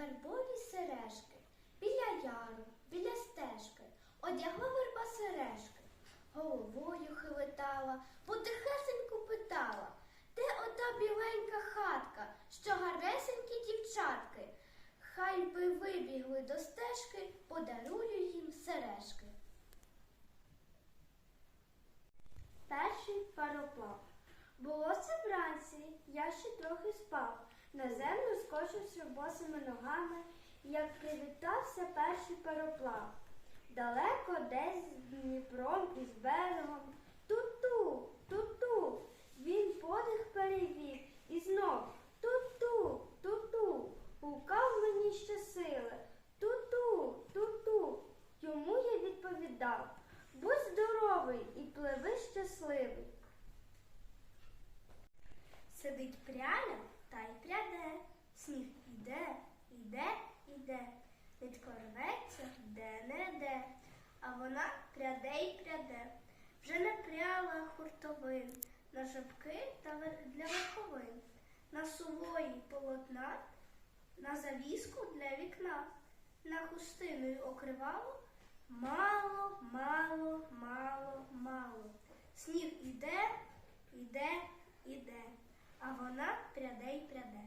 вербові сережки, біля яру, біля стежки, одягла верба сережки, головою хилитала, потихесеньку питала, де ота біленька хатка, що гарнесенькі дівчатки. Хай би вибігли до стежки, подарую їм сережки. Перший пароплав. Було це вранці, я ще трохи спав. На землю скочився босими ногами, як привітався перший пароплав. Далеко десь з Дніпром і з берегом. Ту-ту, ту-ту. Він подих перевів і знов ту-ту, ту-ту. Гукав мені щосили. Ту-ту, ту-ту. Йому я відповідав. Будь здоровий і пливи щасливий. Сидить пряля та й пряде, сніг іде, іде, іде, нитко рветься, де не де, а вона пряде й пряде. Вже не пряла хуртовин, на жабки та для верховин, на сувої полотна, на завіску для вікна, на хустиною окривало. Мало, мало, мало, мало. Сніг іде, іде, іде, а вона пряде й пряде.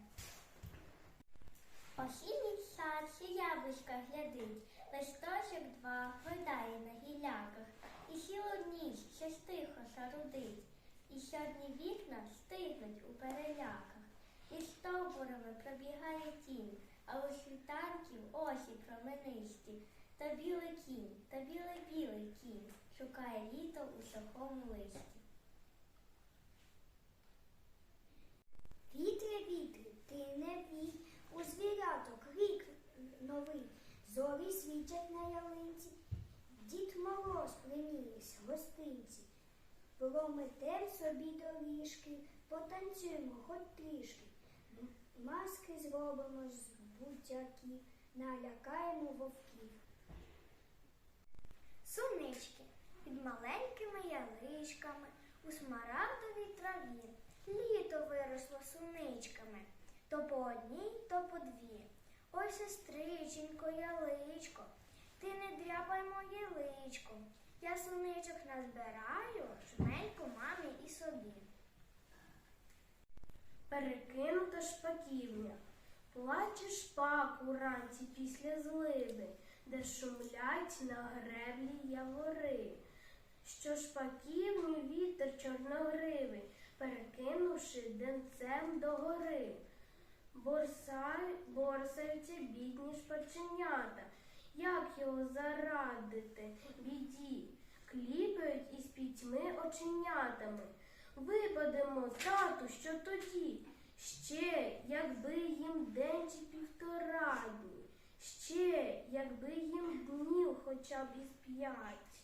Осінній сад, яблучка глядить, листочок два гойдає на гіляках, і сіло ніч щось тихо шарудить, і сьогодні вікна стигнуть у переляках, і стовбурами пробігає тінь, а у світанків осі променисті, та білий кінь, та білий білий кінь шукає літо у сухому листі. Вітре, вітре, ти не вій, у звіряток рік новий, зорі світять на ялинці, дід мороз приніс гостинці. Прометем собі доріжки, потанцюємо хоч трішки. Маски зробимо з бутяків, налякаємо вовків. Сунички під маленькими яличками у смарагдовій траві. Літо виросло суничками, то по одній, то по дві. Ой, сестриченько, яличко, ти не дряпай моє личко. Я суничок назбираю, жменьку мамі і собі. Перекинута шпаківня, плаче шпак уранці після зливи, де шумлять на греблі явори. Що шпаківню вітер чорногривий, перекинувши денцем догори. Борсай, борсаються бідні шпаченята. Як його зарадити біді? Кліпають із пітьми оченятами. Випадемо, тату, що тоді? Ще, якби їм день чи півтора дні, ще, якби їм днів хоча б із п'ять,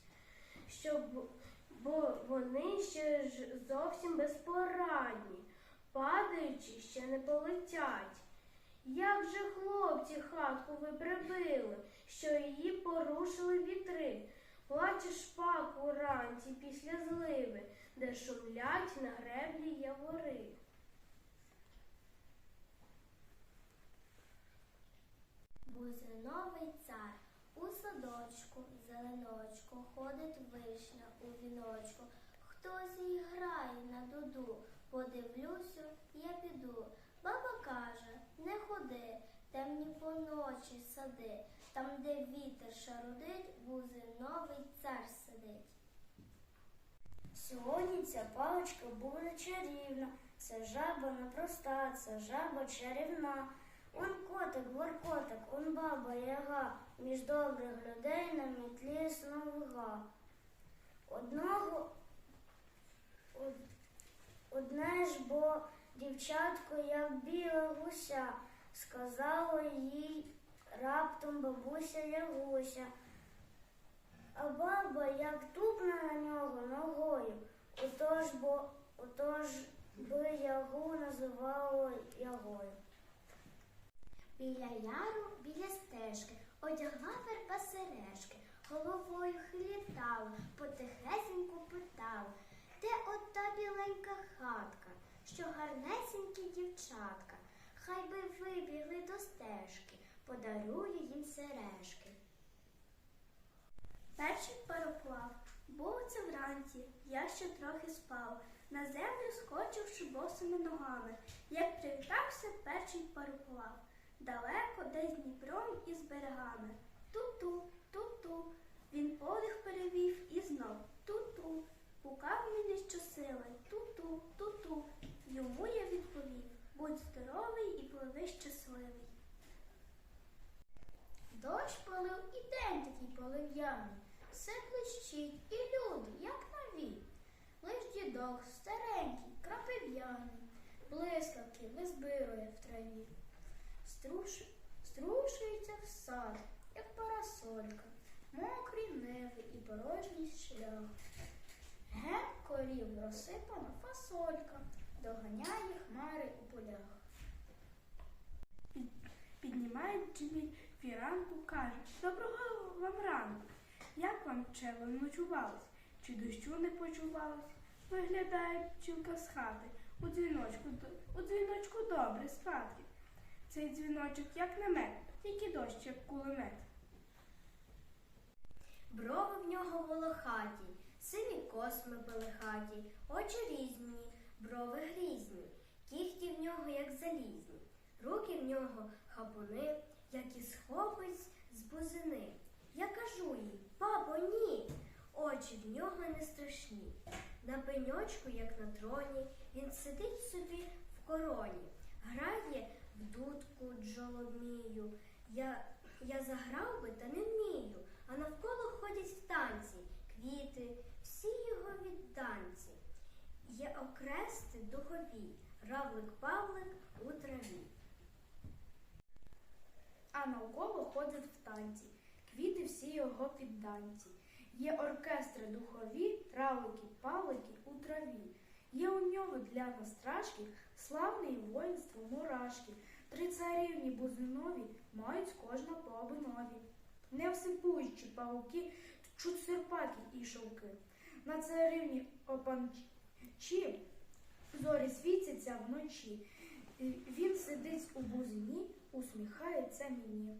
щоб бо вони ще ж зовсім безпорадні, падаючи, ще не полетять. Як же хлопці хатку ви прибили, що її порушили вітри? Плаче шпак уранці після зливи, де шумлять на греблі явори. Бузиновий цар у садочку, зеленочку, ходить вишня у віночку. Хтось їй грає на дуду, подивлюся, я піду. Баба каже, не ходи, темні поночі сади, там, де вітер шарудить, бузиновий цар сидить. Сьогодні ця паличка буде чарівна, це жаба непроста, це жаба чарівна. Он котик, воркотик, он баба яга, між добрих людей на мітлі сновига. Одного од- одне ж бо дівчатко, як біла гуся, сказала їй раптом бабуся Ягуся. А баба як тупне на нього ногою, отож бо отож би ягу називало ягою. Біля яру, біля стежки, одягла верба сережки, головою хилітала, потихесеньку питала, де ота біленька хатка, що гарнесенькі дівчатка, хай би вибігли до стежки, подарую їм сережки. Перший пароплав. Був це вранці, я ще трохи спав. На землю скочивши босими ногами, як привітався перший пароплав. Далеко десь Дніпром із берегами. Ту-ту, ту-ту. Він подих перевів і знов ту-ту. Пукав мені щосили. Ту-ту, ту-ту. Йому я відповів. Будь здоровий і пливи щасливий. Дощ полив і день такий полив'яний. Все блищить, і люди, як нові. Лиш дідок старенький, крапив'яний, блискавки визбирує в траві. Струш... Струшується в сад, як парасолька, мокрі неви і порожній шлях. Ген корів розсипана фасолька, доганяє хмари у полях. Піднімаючи фіранку, каже, доброго вам ранку. Як вам чело ночувалось? Чи дощу не почувалось? Виглядає пчілка з хати. У дзвіночку, у дзвіночку добре спати. Цей дзвіночок як намет, тільки дощ як кулемет. Брови в нього волохаті, сині косми пелехаті, очі різні, брови грізні, кіхті в нього, як залізні, руки в нього хапуни, як із хлопець з бузини. Я кажу їй, бабо, ні, очі в нього не страшні. На пеньочку, як на троні, він сидить собі в короні, грає дудку джоломію. Я, я заграв би, та не вмію, а навколо ходять в танці, квіти, всі його відданці. Є окрести духові, равлик павлик у траві. А навколо ходять в танці, квіти всі його підданці. Є оркестри духові, травлики, павлики у траві. Є у нього для настрашки славне воїнство мурашки. Три царівні бузинові мають кожна по обинові. Не всипуючі павуки, чуть серпаки і шовки. На царівні опанчі зорі світяться вночі. Він сидить у бузині, усміхається мені.